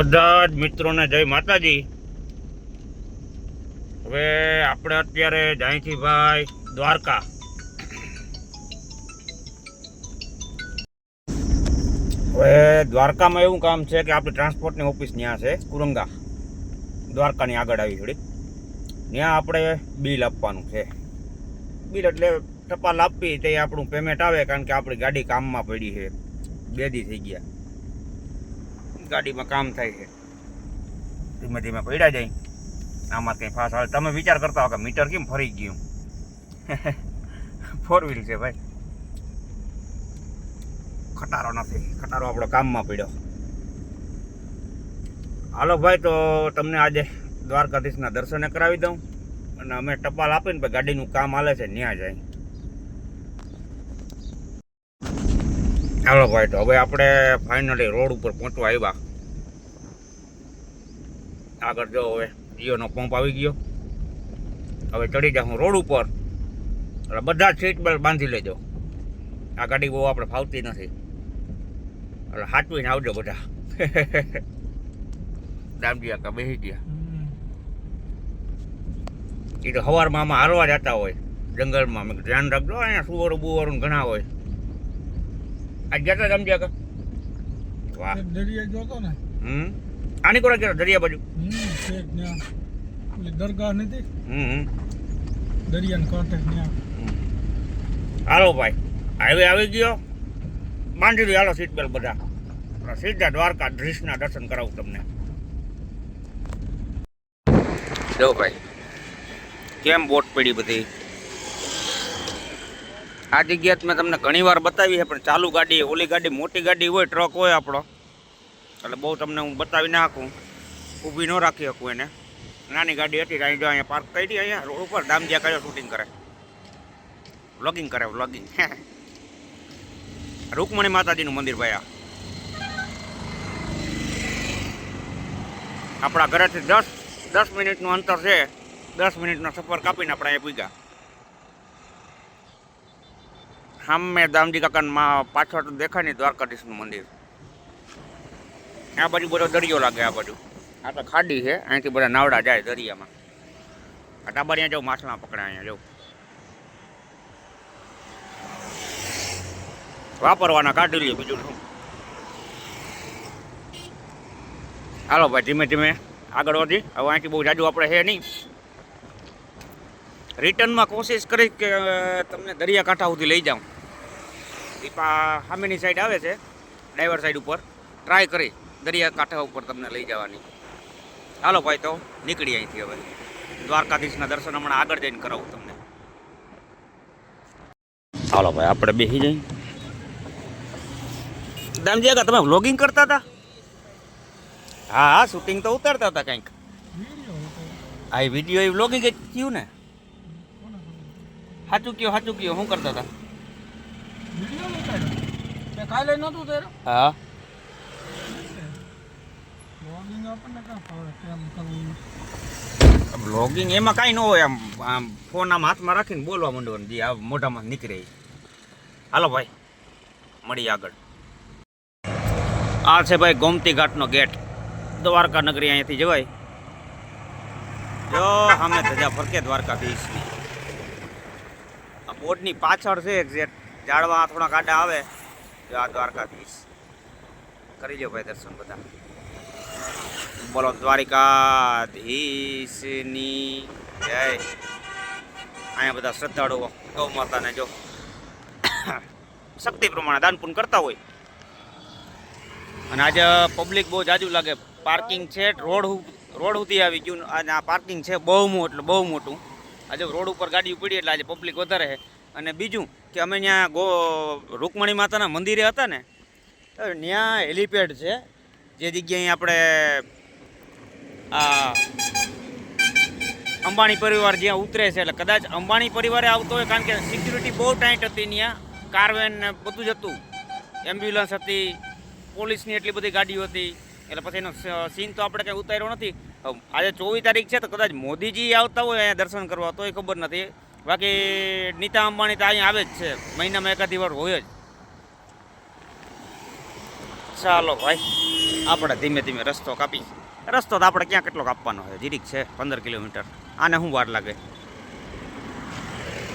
બધા જ મિત્રોને જય માતાજી. હવે આપણે અત્યારે જાણીથી ભાઈ દ્વારકા. હવે દ્વારકામાં એવું કામ છે કે આપણી ટ્રાન્સપોર્ટની ઓફિસ ત્યાં છે કુરંગા દ્વારકાની આગળ આવી થોડી. ત્યાં આપણે બિલ આપવાનું છે. બિલ એટલે ટપાલ આપવી તે આપણું પેમેન્ટ આવે કારણ કે આપણી ગાડી કામમાં પડી છે. બે દી થઈ ગયા. ગાડીમાં કામ થાય છે. ધીમે ધીમે પડ્યા જાય. આમાં કંઈ ફાસ આવે તમે વિચાર કરતા હો કે મીટર કેમ ફરી ગયું? ફોર વ્હીલ છે ભાઈ. ખટારો નથી. ખટારો આપણો કામમાં પડ્યો. હાલો ભાઈ, તો તમને આજે દ્વારકાધીશના દર્શને કરાવી દઉં. અને અમે ટપાલ આપીને ગાડીનું કામ હાલે છે ત્યાં જાય. હાલો ભાઈ તો હવે આપણે ફાઇનલી રોડ ઉપર પહોંચવા આવ્યા. આગળ જો હવે જીઓનો પંપ આવી ગયો. હવે ચડી જાઉં રોડ ઉપર. એટલે બધા સીટ બેલ્ટ બાંધી લેજો. આ ગાડી બહુ આપણે ફાવતી નથી. એટલે હાચવીને આવજો બધા. દામજી આકા બેસી ગયા. એ તો સવારમાં આમાં હારવા જતા હોય. જંગલમાં. ધ્યાન રાખજો, અહીંયા સુવરો બુવરું ઘણા હોય. આજ જતા સમજ્યા કા વાહ. દરિયા જોતો ને. હમ. આની કોરા ગયા? દરિયા બાજુ. હમ ત્યાં. ઓલી દરગાહ નથી હમ હમ. દરિયાને કાંઠે ત્યાં. હાલો ભાઈ. હાઈવે આવી ગયો. બાંધી દો હાલો સીટ બેલ્ટ બધા. સીધા દ્વારકા ધ્રીસના દર્શન કરાવું તમને. જો ભાઈ કેમ બોટ પડી બધી? આ જગ્યા મેં તમને ઘણી વાર બતાવી છે, પણ ચાલુ ગાડી, ઓલી ગાડી, મોટી ગાડી હોય, ટ્રક હોય આપણો. એટલે બહુ તમને હું બતાવી નાખું ઊભી ન રાખી શકું એને. નાની ગાડી હતી અહીં જો અહીંયા પાર્ક કરી અહીંયા, રોડ ઉપર દામજીયા કયો શૂટિંગ કરે. વ્લોગિંગ કરે વ્લોગિંગ રૂકમણી માતાજીનું મંદિર ભાઈ આપણા ઘરેથી દસ દસ મિનિટનું અંતર છે. દસ મિનિટનો સફર કાપીને આપણે અહીંયા પૂગ્યા. સામે દામજી કાકામાં પાછળ તો દેખાય નહીં દ્વારકાધીશનું મંદિર. આ બાજુ બધો દરિયો લાગે આ બાજુ. આ તો ખાડી છે, અહીંથી બધા નાવડા જાય દરિયામાં. આ ટાબરિયા જાઉં માછલા પકડે અહીંયા જાઉં વાપરવાના કાઢી લઈએ બીજું શું હાલો ભાઈ, ધીમે ધીમે આગળ વધી. હવે અહીંથી બહુ જાજુ આપણે છે નહીં. રિટર્નમાં કોશિશ કરી કે તમને દરિયાકાંઠા સુધી લઈ જાઉં. દીપા સામેની સાઈડ આવે છે ડ્રાઈવર સાઈડ ઉપર. ટ્રાય કરી, દરિયા કાંઠા ઉપર તમને લઈ જવાની. હાલો ભાઈ તો નીકળી અહીંથી હવે. દ્વારકાધીશના દર્શન હમણાં આગળ જઈને કરાવું તમને. હાલો ભાઈ, આપણે બેસી જઈએ. દામજી આગા તમે વ્લોગિંગ કરતા હતા? હા હા શૂટિંગ તો ઉતારતા હતા કંઈક. આ વીડિયો એ વ્લોગિંગ જ થયું ને? સાચું કયો સાચું કયો, શું કરતા હતા? તે કાલે હા. બ્લોગિંગ આપણને કાં ફાવે કેમ કરવું. વ્લોગિંગ એમાં કાંઈ ન હોય આમ આમ ફોન આમ હાથમાં રાખીને બોલવા માંડવાનું જે આ મોઢામાં નીકળે. હાલો ભાઈ મળી આગળ. આ છે ભાઈ ગોમતી ઘાટનો ગેટ. દ્વારકા નગરી અહીંયાથી જવાય. જો સામે ધજા ફરકે દ્વારકાધીશની. આ બોર્ડની પાછળ છે એક્ઝેક્ટ ઝાડવા થોડા કાંટા આવે, તો આ દ્વારકાધીશ. કરી લો ભાઈ દર્શન બધા. બોલો, દ્વારિકાધીશની જય. અહીંયા બધા શ્રદ્ધાળુઓ, ગૌ માતાને જો. શક્તિ પ્રમાણે દાન પૂન કરતા હોય. અને આજે પબ્લિક બહુ જાજુ લાગે. પાર્કિંગ છે, રોડ રોડ સુધી આવી ગયું. અને આ પાર્કિંગ છે બહુ મોટું એટલે બહુ મોટું. આજે રોડ ઉપર ગાડી પડી એટલે આજે પબ્લિક વધારે છે. અને બીજું કે અમે ત્યાં ગો રૂકમણી માતાના મંદિરે હતા ને, તો ત્યાં હેલિપેડ છે, જે જગ્યાએ આપણે આ અંબાણી પરિવાર જ્યાં ઉતરે છે, એટલે કદાચ અંબાણી પરિવારે આવતો હોય, કારણ કે સિક્યુરિટી બહુ ટાઈટ હતી ત્યાં કારવેન ને બધું જ હતું. એમ્બ્યુલન્સ હતી પોલીસની એટલી બધી ગાડીઓ હતી, એટલે પછી એનો સીન તો આપણે કંઈ ઉતાર્યો નથી. આજે ચોવીસ તારીખ છે, તો કદાચ મોદીજી આવતા હોય અહીંયા દર્શન કરવા તોય ખબર નથી. બાકી નીતા અંબાણી તો અહીંયા આવે જ છે. મહિનામાં એકાદી વાર હોય જ. ચાલો ભાઈ, આપણે ધીમે ધીમે રસ્તો કાપી. રસ્તો તો આપણે ક્યાં કેટલો કાપવાનો હોય જીરીક છે, પંદર કિલોમીટર. આને શું વાર લાગે?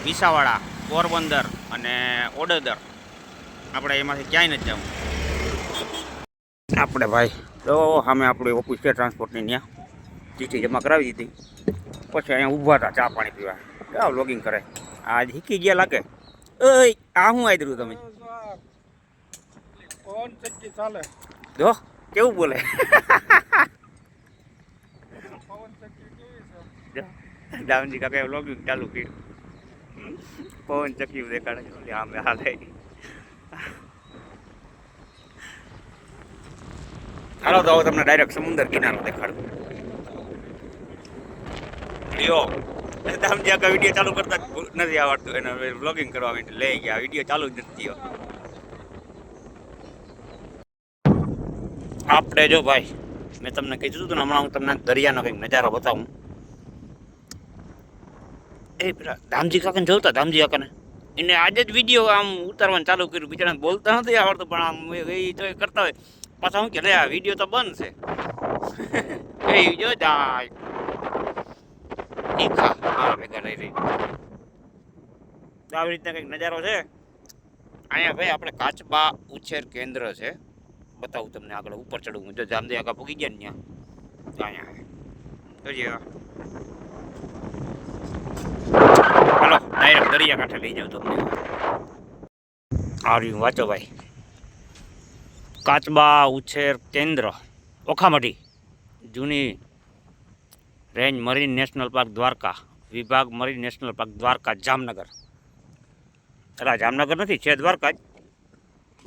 વિસાવાડા, પોરબંદર અને ઓડોદર. આપણે એમાંથી ક્યાંય નથી જવું. આપણે ભાઈ તો સામે આપણી ઓફિસ છે ટ્રાન્સપોર્ટની ત્યાં. ચીઠી જમા કરાવી દીધી. પછી અહીંયા ઊભા હતા ચા પાણી પીવા. કેવા વ્લોગિંગ કરે? આજ હીકી ગયા લાગે. ઓય આ શું આદરું તમે? કોણ ચક્કી ચાલે. જો કેવું બોલે? દામજી કાકાએ વ્લોગિંગ ચાલુ કર્યું. પવન ચક્કી દેખાડે આમે હાલે. હાલો તો તમને ડાયરેક્ટ સમુદ્ર કિનારો દેખાડું. લ્યો. દામજી કાકા વીડિયો ચાલુ કરતા નથી આવડતું. એને બ્લોગિંગ કરવા માટે લઈ ગયા. વીડિયો ચાલુ જ નથી આપણે જો ભાઈ, મેં તમને કીધું હતું ને હમણાં હું તમને દરિયાનો કંઈક નજારો બતાવું. એ પેલા ધામજી કાકાને જોતા? ધામજી કાકાને? એને આજે જ વીડિયો આમ ઉતારવાનું ચાલુ કર્યું. બિચારાને બોલતા નથી આવડતું, પણ આમ એ તો કરતા હોય. પાછા હું કે, લે, આ વીડિયો તો બંધ છે. એ જો જાય ઈખા મારા ભેગા રહી રહી. તો આવી રીતના કંઈક નજારો છે? અહીંયા ભાઈ આપણે કાચબા ઉછેર કેન્દ્ર છે. બતાવું તમને આગળ ઉપર ચડવું જો જામદેવ આગા પૂગી ગયા ને ત્યાં. અહીંયા. જોઈએ. હાલો ડાયરેક્ટ દરિયા કાંઠે લઈ જાઉં તમને. આવ્યું વાંચો ભાઈ. કાચબા ઉછેર કેન્દ્ર. ઓખામઢી જૂની range marine national park Dwarka, વિભાગ marine national park Dwarka, Jamnagar. પેલા જામનગર નથી, છે દ્વારકા જ.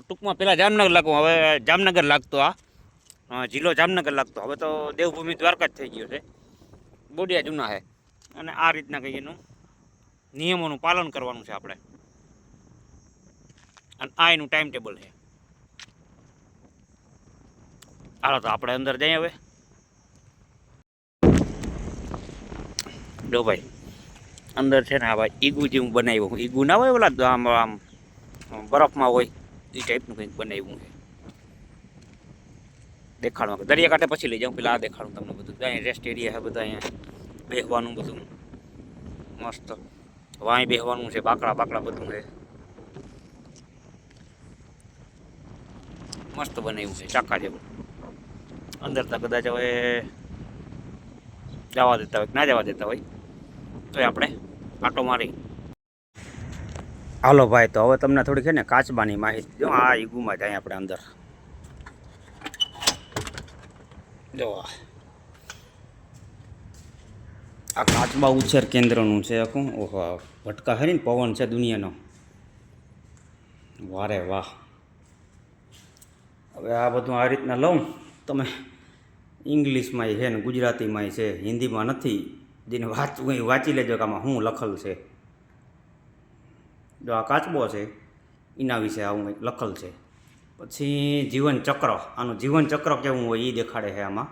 ટૂંકમાં પહેલાં જામનગર લાગતું હવે જામનગર લાગતો આ. જિલ્લો જામનગર લાગતો. હવે તો દેવભૂમિ દ્વારકા જ થઈ ગયો છે. બોડિયા જૂના છે. અને આ રીતના કંઈક એનું નિયમોનું પાલન કરવાનું છે આપણે. અને આ એનું ટાઈમ ટેબલ છે. હાલો તો આપણે અંદર જઈએ હવે. જો ભાઈ અંદર છે ને આ ભાઈ ઈગુ જેવું બનાવ્યું ઈગુ ના હોય ઓલા આમ આમ બરફમાં હોય એ ટાઈપનું કંઈક બનાવ્યું છે. દેખાડવા દરિયા કાંઠે પછી લઈ જાઉં, પેલા આ દેખાડું તમને બધું. ત્યાં રેસ્ટ એરિયા છે બધા અહીંયા. બેહવાનું બધું. મસ્ત. વાંય બેહવાનું છે, બાકડા બાકડા બધું છે. મસ્ત બનાવ્યું છે, ચાકા જેવું. અંદર તો કદાચ હવે જવા દેતા હોય ના જવા દેતા હોય. તો આપણે આટો મારી. હાલો ભાઈ, તો હવે તમને થોડી છે ને કાચબાની માહિતી જો આ ઈગુમાં જાય આપણે અંદર. જો આ. કાચબા ઉછેર કેન્દ્રનું છે આખું. ઓહો ભટકા ખરી ને, પવન છે દુનિયાનો. વારે વાહ. હવે આ બધું આ રીતના લઉં. તમે ઇંગ્લિશમાંય છે ને ગુજરાતીમાંય છે. હિન્દીમાં નથી. જેને વાંચવું વાંચી લેજો કે આમાં શું લખલ છે. જો આ કાચબો છે, એના વિશે આવું કંઈક લખલ છે. પછી જીવન ચક્ર આનું જીવન ચક્ર કેવું હોય એ દેખાડે છે આમાં.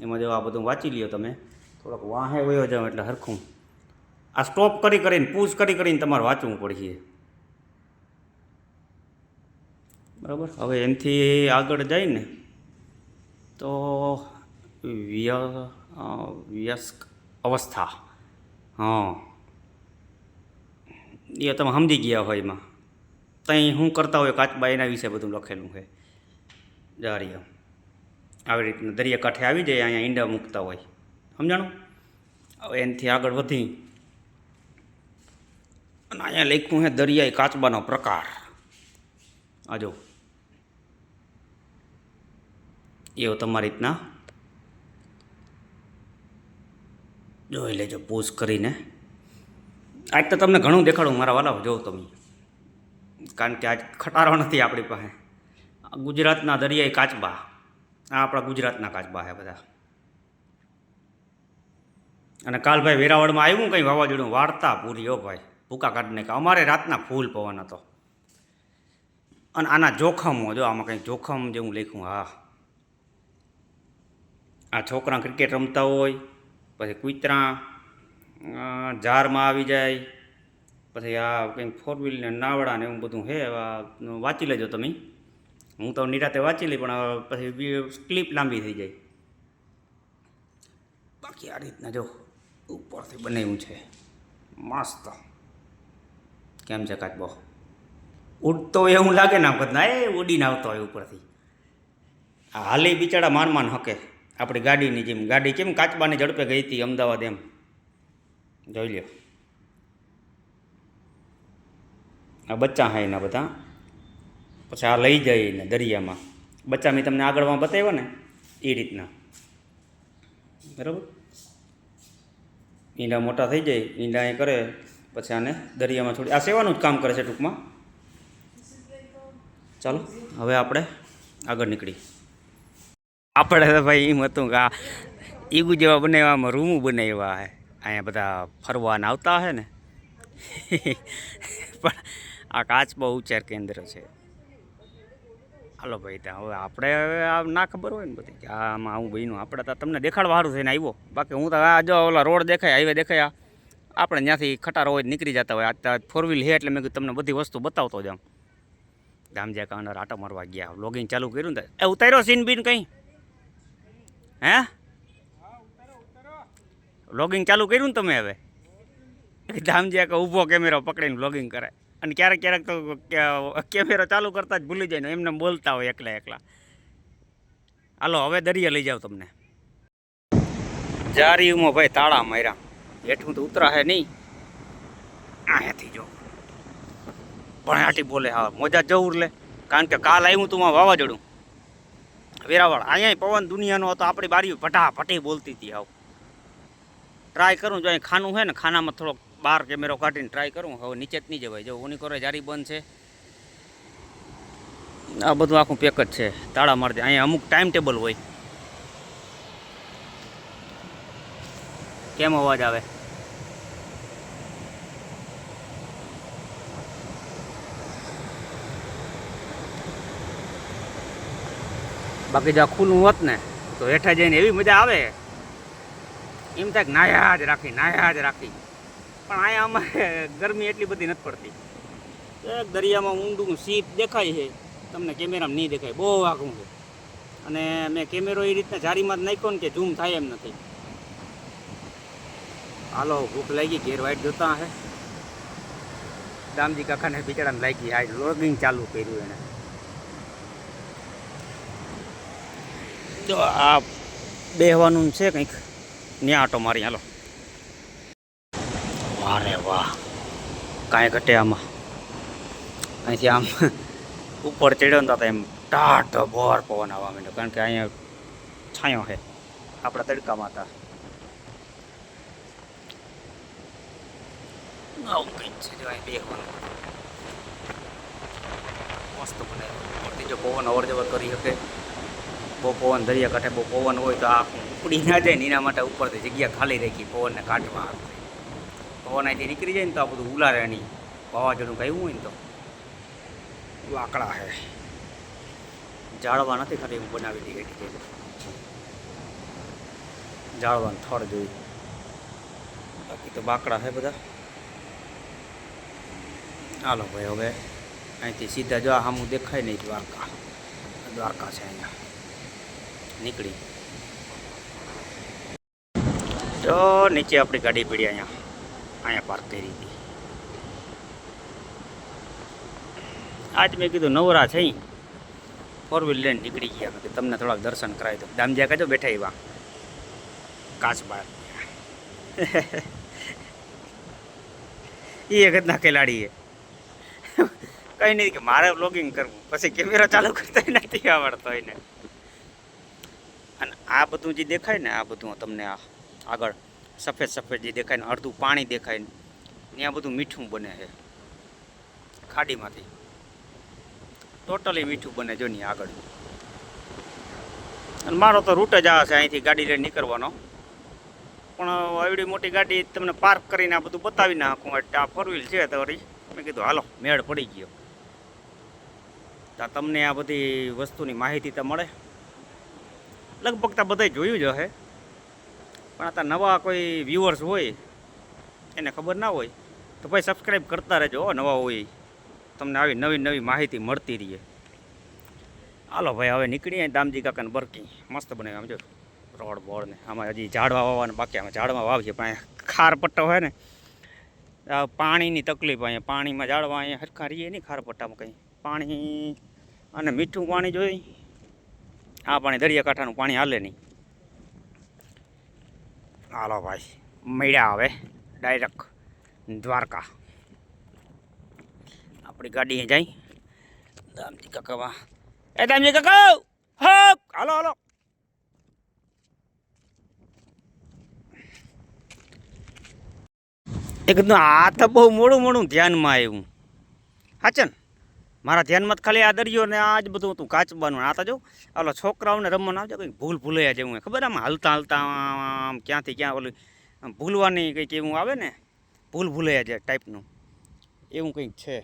એમાં જો આ બધું વાંચી લ્યો તમે. થોડોક વાહે વયો જાવ એટલે હરખું. આ સ્ટોપ કરી કરીને પૂછ કરી કરીને તમારે વાંચવું પડશે. બરાબર? હવે એનાથી આગળ જાય ને તો વ્ય વ્યસ્ક અવસ્થા. હં. એ તમે સમજી ગયા હોય એમાં. ત્યાં શું કરતા હોય કાચબા એના વિશે બધું લખેલું છે. જારીઓ. આવી રીતના દરિયાકાંઠે આવી જાય, અહીંયા ઈંડા મૂકતા હોય. સમજાણું? હવે એનાથી આગળ વધી. અને અહીંયા લખ્યું છે, દરિયાઈ કાચબાનો પ્રકાર. આ જો. એવો તમારી રીતના જોઈ લેજો પૂછ કરીને. આજ તો તમને ઘણું દેખાડું, મારા વાલા જોઉં તમે. કારણ કે આજ ખટારો નથી આપણી પાસે. ગુજરાતના દરિયાઈ કાચબા. આ આપણા ગુજરાતના કાચબા છે બધા. અને કાલ ભાઈ વેરાવળમાં આવ્યું કંઈ વાવાઝોડું? વાર્તા પૂરી, હો ભાઈ. ભૂકા કાઢને કે અમારે રાતના ફૂલ પવન હતો. અને આના જોખમો જો આમાં કંઈ જોખમ જેવું લખ્યું, હા. આ છોકરા ક્રિકેટ રમતા હોય પછી કૂતરા જારમાં આવી જાય. પછી આ કંઈક ફોર વ્હીલને નાવડા ને એવું બધું છે વાંચી લેજો તમે. હું તો નિરાતે વાંચી લઈ પણ પછી ક્લિપ લાંબી થઈ જાય. બાકી આ રીતના જો ઉપરથી બનાવ્યું છે. મસ્ત. કેમ છે કાચબો? ઉડતો એવું લાગે ને ના એ ઉડીને આવતો હોય ઉપરથી. હાલી બિચારા માન માન હકે. આપણી ગાડીની જેમ. ગાડી કેમ કાચબાની ઝડપે ગઈ હતી અમદાવાદ એમ? જોઈ લ્યો. આ બચ્ચા હા એના બધા. પછી આ લઈ જાય એને દરિયામાં. બચ્ચા મેં તમને આગળમાં બતાવ્યા ને, એ રીતના. બરાબર? ઈંડા મોટા થઈ જાય, ઈંડા એ કરે, પછી આને દરિયામાં છોડી આ સેવાનું જ કામ કરે છે ટૂંકમાં. ચાલો, હવે આપણે આગળ નીકળી આપણે તો ભાઈ એમ હતું કે આ ઈગુ જેવા બનાવવામાં રૂમું બનાવ્યા છે અહીંયા બધા ફરવાના આવતા હે ને. પણ આ કાચ બહુ ઉચ્ચાર કેન્દ્ર છે. હાલો ભાઈ ત્યાં હવે આપણે હવે આ ના ખબર હોય ને બધી કે આમાં આવું બન્યું. આપણે તો તમને દેખાડવા સારું થઈને આવ્યો. બાકી હું તો આ જો ઓલા રોડ દેખાય હાઈવે દેખાય આપણે ત્યાંથી ખટારો હોય નીકળી જતા હોય. આ ફોર વ્હીલ હે એટલે મેં કીધું તમને બધી વસ્તુ બતાવતો જ આમ ગામજા કાંડર આટો મારવા ગયા. લોગિંગ ચાલુ કર્યું ને એ ઉતાર્યો સીન બીન કંઈ? હે? લોગિંગ ચાલુ કર્યું ને તમે હવે? ધામજી કે ઊભો કેમેરો પકડીને લોગિંગ કરે. અને ક્યારેક ક્યારેક તો કેમેરો ચાલુ કરતા જ ભૂલી જાય ને, એમને બોલતા હોય એકલા એકલા. હાલો, હવે દરિયા લઈ જાઓ તમને. જારીમાં ભાઈ તાળા માર્યા. હેઠું તો ઉતરા હે નહીં. અહીંયાથી જો. પણ આટી બોલે, હા, મોજા જવું લે. કારણ કે કાલ આવ્યું તું વાવાઝોડું. વેરાવળ. અહીંયા પવન દુનિયાનો હતો, આપણી બારી ભટાભટી બોલતી હતી આવ. ટ્રાય કરું, જો અહીં ખાનું છે ને, ખાનામાં થોડોક બહાર કેમેરો કાઢીને ટ્રાય કરું. હવે નીચે જ નહીં જવાય જો ઉની કરે જારી બંધ છે. આ બધું આખું પેક જ છે. તાળા મારજે. અહીંયા અમુક ટાઈમ ટેબલ હોય. કેમ અવાજ આવે? બાકી જો ખુલ્લું હોત ને, તો હેઠા જઈને એવી મજા આવે. એમ થાય કે નાયા જ રાખી, નાયા જ રાખી. પણ અહીંયા અમારે ગરમી એટલી બધી નથી પડતી. એક દરિયામાં ઊંડું સીપ દેખાય છે. તમને કેમેરામાં નહીં દેખાય, બહુ આઘું છે. અને મેં કેમેરો એ રીતના જારીમાં જ નાખ્યો ને કે ઝૂમ થાય એમ નથી. હાલો, ભૂખ લાગી, ઘેર વાઈટ જોતા હે. દામજી કાકાને બિચારાને લાગી આ લોગિંગ ચાલુ કર્યું એને જો આ બેહવાનું છે કંઈક. ન્યા આટો મારી, હાલો. વાહ વાહ. કાંઈ ઘટે આમાં. અહીંથી આમ ઉપર ચડ્યો ને તો એમ ટાટ બોર પવન આવવા માંડ્યો. કારણ કે અહીંયા છાંયો છે. આપણા તડકામાં હતા. આવું કંઈક છે બેહવાનું. મસ્ત બને ઉપરથી જો પવન અવર જવર કરી શકે. બહુ પવન દરિયા કાંઠે બહુ પવન હોય તો આ ઉપડી ના જાય ને એના માટે ઉપરથી જગ્યા ખાલી રાખી પવનને કાઢવા પવન અહીંથી નીકળી જાય ને તો આ બધું ઉલારે નહીં વાવાઝોડું કહ્યું હોય ને તો. લાકડા હે. જાળવા નથી ખાલી હું બનાવી દઈ એટલી કઈ જાળવાનું થડ જોઈ. બાકી તો બાકડા છે બધા. હાલો ભાઈ, હવે અહીંથી સીધા જો આ સામું દેખાય નહીં, દ્વારકા. દ્વારકા છે અહીંયા. નીકળી. તો નીચે આપણી ગાડી પડી અહીંયા. અહીંયા પાર્ક કરી હતી. આજ મેં કીધું નવરા છે ફોર વ્હીલ લઈને નીકળી ગયા કે તમને થોડાક દર્શન કરાવી દો દામજ્યા કહેજો બેઠા એવા કાચબાર એ એક જ ના ખેલાડીએ. કંઈ નહીં કે મારે બ્લોગિંગ કરવું. પછી કેમેરા ચાલુ કરતા નથી આવડતો એને. અને આ બધું જે દેખાય ને, આ બધું તમને આગળ સફેદ સફેદ જે દેખાય ને, અડધું પાણી દેખાય ને ત્યાં બધું મીઠું બને છે. ખાડીમાંથી. ટોટલી મીઠું બને જો ની આગળ. અને મારો તો રૂટ જ આવે છે, અહીંથી ગાડી લઈને નીકળવાનો. પણ એવડી મોટી ગાડી તમને પાર્ક કરીને આ બધું બતાવી નાખું. એટલે આ ફોર વ્હીલ છે તમારી. મેં કીધું, હાલો, મેળ પડી ગયો. તમને આ બધી વસ્તુની માહિતી તો મળે. લગભગ તો બધાય જોયું જ હશે. પણ આ નવા કોઈ વ્યૂઅર્સ હોય, એને ખબર ના હોય, તો ભાઈ સબસ્ક્રાઈબ કરતા રહેજો નવા હોય તમને આવી નવી નવી માહિતી મળતી રહીએ. હાલો ભાઈ, હવે નીકળીએ દામજી કાકાને બરકી. મસ્ત બને આમ જો. રોડ બોર્ડ ને, આમાં હજી ઝાડવા વાવવાના બાકી, આમાં ઝાડવા વાવીએ, પણ ખાર પટ્ટો હોય ને. પાણીની તકલીફ અહીંયા, પાણીમાં ઝાડવા અહીંયા હરખા રહીએ નહીં ખાર પટ્ટામાં કંઈ. પાણી અને મીઠું પાણી જોઈ. આ પાણી દરિયાકાંઠાનું પાણી હાલે નહીં. હાલો ભાઈ, મળ્યા હવે ડાયરેક્ટ દ્વારકા. આપણી ગાડી જાય. દામજી કાકામાં એ દામજી કાકા! હાલો હાલો. એકદમ આ તો બહુ મોડું મોડું ધ્યાનમાં આવ્યું. હાચન મારા ધ્યાનમાં ખાલી આ દરિયો ને આ જ બધું હતું કાચબાનું આ તો જો ઓલો છોકરાઓને રમવાનું આવજો, કંઈક ભૂલ ભૂલાયા જેવું. ખબર આમ હાલતા હાલતા આમ ક્યાંથી ક્યાં ઓલું, આમ ભૂલવાની કંઈક એવું આવે ને, ભૂલ ભૂલાયા જે ટાઈપનું. એવું કંઈક છે.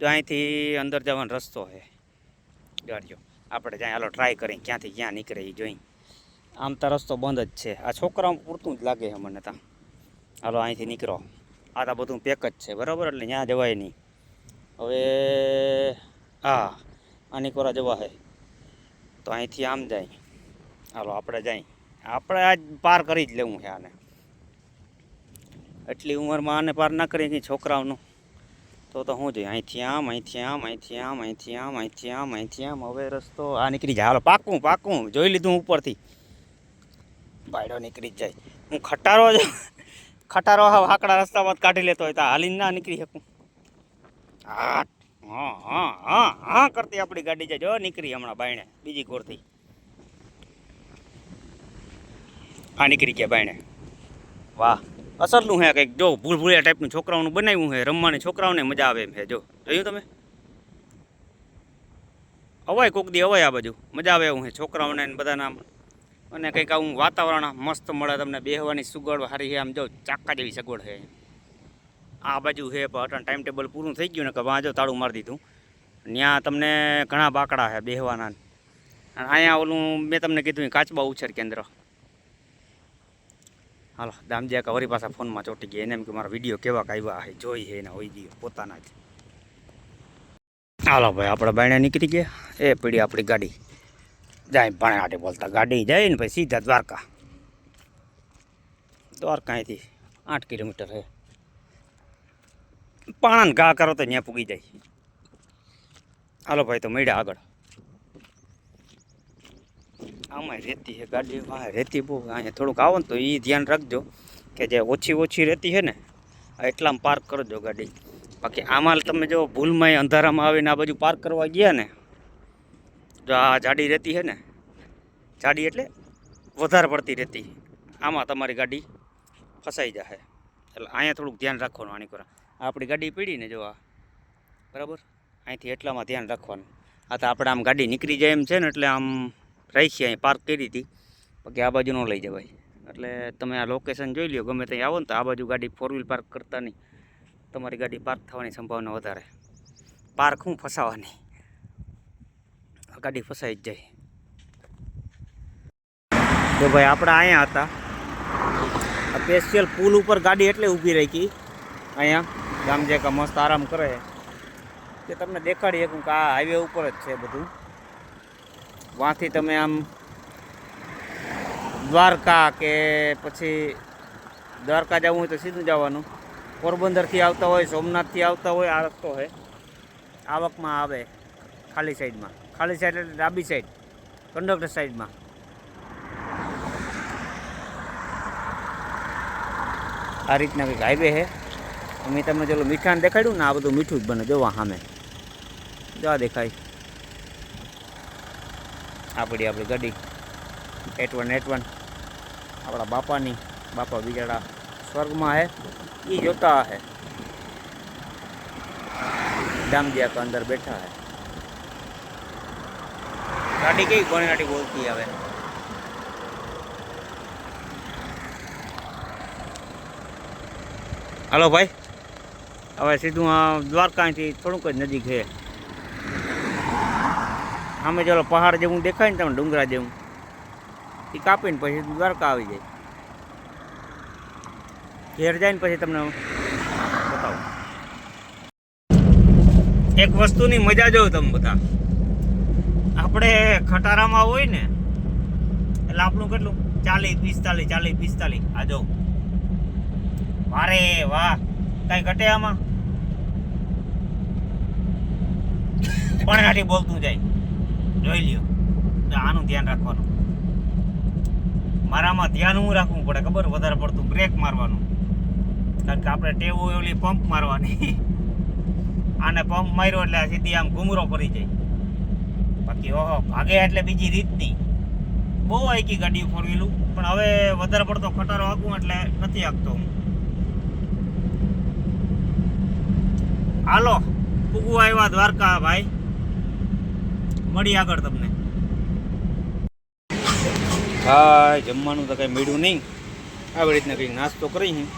જો અહીંથી અંદર જવાનો રસ્તો છે. ગાડીઓ. આપણે જ્યાં હાલો ટ્રાય કરીએ ક્યાંથી ક્યાં નીકળે એ જોઈ આમ તો રસ્તો બંધ જ છે. આ છોકરાઓ પૂરતું જ લાગે છે મને ત્યાં હાલો અહીંથી નીકળો. આ તો બધું પેક જ છે. બરાબર? એટલે ત્યાં જવાય નહીં. હવે હા આની કોરા જવા છે તો અહીંથી આમ જાય. હાલો, આપણે જાય. આપણે આજ પાર કરી જ લેવું છે આને. એટલી ઉંમરમાં આને પાર ના કરીએ કે છોકરાઓનું. તો તો શું જોઈએ, અહીંથી આમ અહીંથી આમ અહીંથી આમ અહીંથી આમ અહીંથી આમ અહીંથી આમ. હવે રસ્તો આ નીકળી જાય. હાલો, પાકું પાકું. જોઈ લીધું ઉપરથી. બાયડો નીકળી જ જાય. હું ખટારો જ ખટારો હાકડા રસ્તામાં કાઢી લેતો હોય તો હાલીને ના નીકળી શકું. હા હા હા હા હા કરતી આપણી ગાડી છે જો નીકળી હમણાં બાયણે, બીજી કોરથી. હા નીકળી ગયા બાયણે. વાહ, અસરનું હે કંઈક. જો ભૂલ ભૂલ્યા ટાઈપનું છોકરાઓનું બનાવ્યું છે રમવાની છોકરાઓને મજા આવે એમ છે જો, જોયું તમે? અવાય કોક દી અવાય આ બાજુ. મજા આવે એવું છે છોકરાઓને બધાના અને કંઈક આવું વાતાવરણ મસ્ત મળે તમને, બેહવાની સગવડ સારી છે આમ જો ચાકા જેવી સગવડ છે આ બાજુ છે, પણ અટાણ ટાઈમ ટેબલ પૂરું થઈ ગયું ને કે વાંજો તાળું મારી દીધું. ત્યાં તમને ઘણા બાકડા છે બેહવાના. અને અહીંયા ઓલું મેં તમને કીધું કાચબા ઉછેર કેન્દ્ર. હાલો દામજી કાકા વરી પાછા ફોનમાં ચોટી ગયા. એને એમ કે મારા વીડિયો કેવા આવ્યા છે, જોઈ છે એના હોય ગયો પોતાના જ. હાલો ભાઈ, આપણે બાયણે નીકળી ગયા. એ પીડી આપણી ગાડી. જાય ભાણે આટે બોલતા. ગાડી જાય ને પછી સીધા દ્વારકા. દ્વારકા અહીંથી આઠ કિલોમીટર છે. પાણાને ઘા કરો તો ત્યાં પૂગી જાય. હાલો ભાઈ, તો મળ્યા આગળ. આમાં રેતી છે, ગાડી રેતી બહુ અહીંયા થોડુંક આવો ને તો એ ધ્યાન રાખજો કે જે ઓછી ઓછી રેતી છે ને એટલામાં પાર્ક કરજો ગાડી. બાકી આમાં તમે જો ભૂલમાં અંધારામાં આવીને આ બાજુ પાર્ક કરવા ગયા ને, જો આ જાડી રેતી છે ને, જાડી એટલે વધારે પડતી રેતી. આમાં તમારી ગાડી ફસાઈ જશે એટલે અહીંયા થોડુંક ધ્યાન રાખવાનું, આની પર. આપણી ગાડી પીડીને જોવા બરાબર? અહીંથી એટલામાં ધ્યાન રાખવાનું. આ તો આપણે આમ ગાડી નીકળી જાય એમ છે ને, એટલે આમ રાખીએ અહીં પાર્ક કરી હતી. બાકી આ બાજુ ન લઈ જવાય. એટલે તમે આ લોકેશન જોઈ લ્યો, ગમે ત્યાં આવો ને તો આ બાજુ ગાડી ફોર વ્હીલ પાર્ક કરતા નહીં. તમારી ગાડી પાર્ક થવાની સંભાવના વધારે. પાર્ક હું ફસાવાની? ગાડી ફસાઈ જ જાય. તો ભાઈ, આપણે અહીંયા હતા. સ્પેશિયલ પુલ ઉપર ગાડી એટલે ઊભી રાખી. અહીંયા ગામ જે કા મસ્ત આરામ કરે તે તમને દેખાડી શકું કે આ હાઈવે ઉપર જ છે બધું. વાંથી તમે આમ દ્વારકા કે પછી દ્વારકા જવું હોય તો સીધું જવાનું. પોરબંદરથી આવતા હોય, સોમનાથથી આવતા હોય, આ રસ્તો છે. આવકમાં આવે ખાલી સાઈડમાં. ખાલી સાઈડ એટલે ડાબી સાઈડ, કંડક્ટર સાઈડમાં. આ રીતના કંઈક હાઈવે છે. મેં તમને ચલો મીઠાને દેખાડ્યું ને આ બધું મીઠું જ બને, જોવા સામે. જો આ દેખાય. આપણી આપણી ગાડી. At one at one. આપણા બાપાની, બાપા બિચારા સ્વર્ગમાં હે. એ જોતા હે. દામદિયા કા અંદર બેઠા હે. ગાડી કઈ ગણગાડી બોલતી આવે? હાલો ભાઈ. હવે સીધું આ દ્વારકાથી થોડુંક જ નજીક છે. આમે ચાલો પહાડ જેવું દેખાય ને તમે ડુંગરા જેવું એ કાપીને પછી દ્વારકા આવી જાય. ઘેર જાય ને પછી તમને બતાવું. એક વસ્તુની મજા જોઉં તમે બધા. આપણે ખટારામાં હોય ને, એટલે આપણું કેટલું? ચાલીસ, પિસ્તાલીસ ચાલીસ, પિસ્તાલીસ. આ જો વારે વાહ, કઈ ઘટે આમાં? પણ નાથી બોલતું જાય. જોઈ લ્યો. આનું ધ્યાન રાખવાનું. મારામાં ધ્યાન હું રાખવું પડે, ખબર? વધારે પડતું બ્રેક મારવાનું. કારણ કે આપણે ટેવ ઓલી પંપ મારવાની. આને પંપ માર્યો એટલે સીધી આમ ઘૂમરો પડી જાય. બાકી ઓહો, ભાગે એટલે બીજી રીતની. બહુ આઈકી ગાડી ફોર વ્હીલું પણ હવે વધારે પડતો ખટારો આખું એટલે નથી હાંકતો હું. હાલો પૂગવા આવ્યા દ્વારકા, ભાઈ. મળી આગળ તમને. હા જમવાનું તો કઈ મળ્યું નહીં. આવી રીતના કંઈક નાસ્તો કરી હું.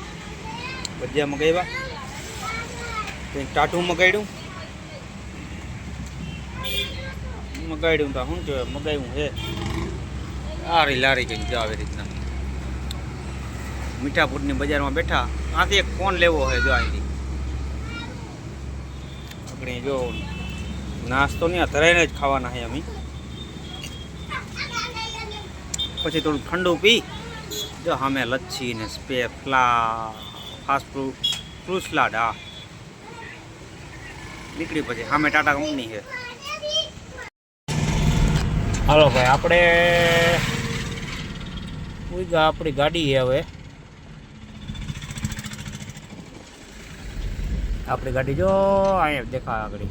ભજીયા મગાવ્યા. કંઈક ટાટું મગાડ્યું? મગાડ્યું તો શું કહેવાય મગાવ્યું છે આરી લારી કંઈક જો આવી રીતના. મીઠાપુરની બજારમાં બેઠા. આથી એક ફોન લેવો હોય જો અહીંથી આપણે જો નાસ્તો નહીં અથરાઈને જ ખાવાના છે અમે. પછી થોડું ઠંડુ પી. જો સામે લચ્છી ને સ્પે ફ્લા ફાસ્ટ ફ્રૂટ ફ્રૂટ સલાડ નીકળી પછી સામે ટાટા કંપની છે. હાલો ભાઈ, આપણે આપણી ગાડી છે હવે. આપણી ગાડી જો અહીંયા દેખાય આગળ.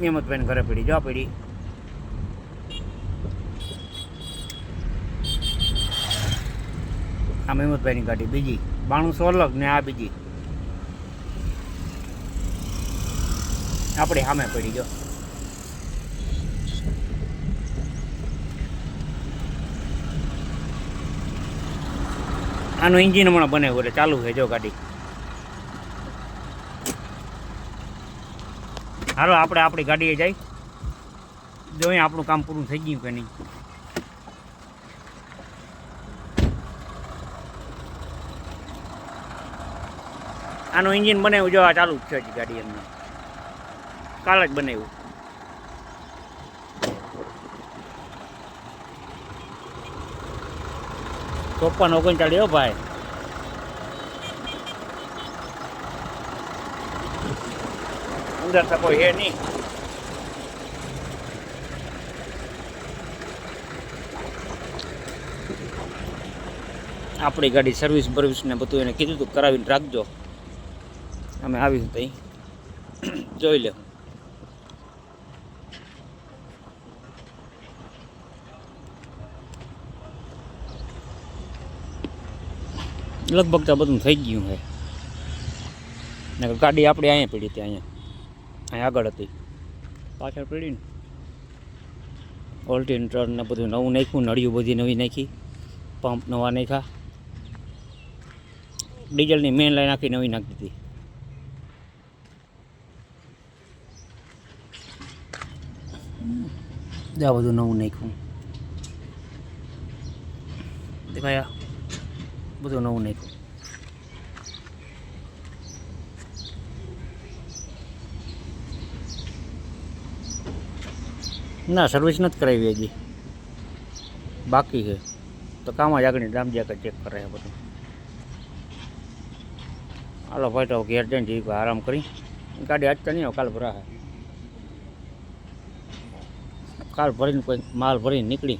નિયમતભાઈ ઘરે પડી. જો પડી. આ મહેમતભાઈની ગાડી. બીજી. બાણુંસો અલગ ને આ બીજી. આપણે સામે પડી, જો. આનું એન્જિન હમણાં બને એટલે ચાલુ છે, જો ગાડી. હાલો, આપણે આપણી ગાડીએ જઈ. જોઈએ આપણું કામ પૂરું થઈ ગયું કે નહીં. આનું એન્જિન બનાવ્યું જો, આ ચાલુ જ છે ગાડી એમને. કાલ જ બનાવ્યું. ચોપન ઓગણચાળીસ ભાઈ. અંદર તો કોઈ હે નહીં. આપણી ગાડી સર્વિસ બર્વિસ ને બધું એને કીધું તું, કરાવીને રાખજો. અમે આવીશું તઈ. જોઈ લે. લગભગ તો બધું થઈ ગયું છે ગાડી આપણી અહીંયા પડી હતી અહીંયા. અહીંયા આગળ હતી. પાછળ પડીને ને ને બધું નવું નાખ્યું, નળિયું બધી નવી નાખી, પંપ નવા નાખ્યા. ડીઝલની મેઇન લાઈન આખી નવી નાખી દીધી. આ બધું નવું નાખ્યું. દેખાયા બધું નવું નાખ્યું. ના સર્વિસ નથી કરાવી હજી. બાકી છે. તો કામ જ આગળ દામ જ્યાં ચેક કરે બધું. હાલો ભાઈ, તો ઘેર જઈને જઈ આરામ કરી. ગાડી આજતા નહીં કાલ ભરા કાલ ભરીને કોઈ માલ ભરીને નીકળી.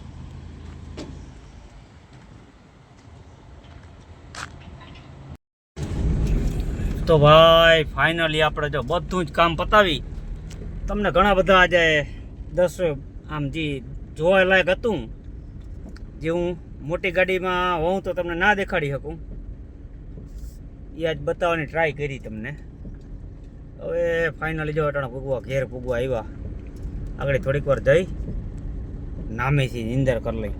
તો ભાઈ ફાઇનલી આપણે જો બધું જ કામ પતાવી. તમને ઘણા બધા આજે દસ આમ જે જોવા લાયક હતું, જે હું મોટી ગાડીમાં હોઉં તો તમને ના દેખાડી શકું. એ આજ બતાવવાની ટ્રાય કરી તમને. હવે ફાઇનલી જો અટાણા પૂગવા ઘેર પૂગવા આવ્યા. આગળ થોડીક વાર જઈ, નામેથી નિંદર કરી લઈ.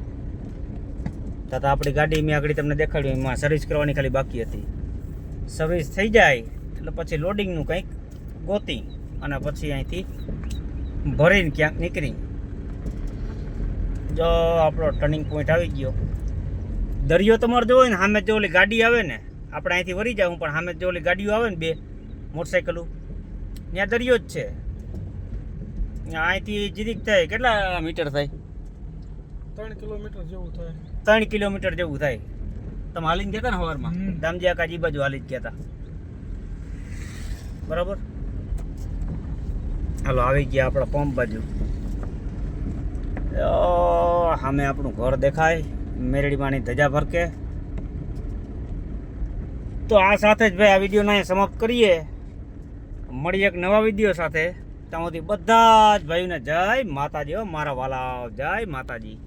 તથા આપણી ગાડી મેં આગળ તમને દેખાડ્યું, એમાં સર્વિસ કરવાની ખાલી બાકી હતી. સર્વિસ થઈ જાય, એટલે પછી લોડિંગનું કંઈક ગોતી અને પછી અહીંથી ભરીને ક્યાંક નીકળી. જો આપણો ટર્નિંગ પોઈન્ટ આવી ગયો. દરિયો તમારે જોવો ને સામે જો ઓલી ગાડી આવે ને આપણે અહીંથી વળી જાઉં પણ સામે જો ઓલી ગાડીઓ આવે ને બે મોટરસાઇકલો ત્યાં દરિયો જ છે. અહીંથી જીરીક થાય કેટલા મીટર થાય? ત્રણ કિલોમીટર જેવું થાય. ત્રણ કિલોમીટર જેવું થાય. તમે હાલીને ગયા હતા ને સવારમાં. દામજી આકાજી બાજુ હાલી જ ગયા હતા બરાબર? હાલો, આવી ગયા આપણા પંપ બાજુ. સામે આપણું ઘર દેખાય, મેરડીમાંની ધજા ફરકે તો આ સાથે જ ભાઈ આ વિડીયોને અહીંયા સમાપ્ત કરીએ. મળીએ એક નવા વીડિયો સાથે. ત્યાં સુધી બધા જ ભાઈઓને જય માતાજી, હો, મારા વાલા, જય માતાજી.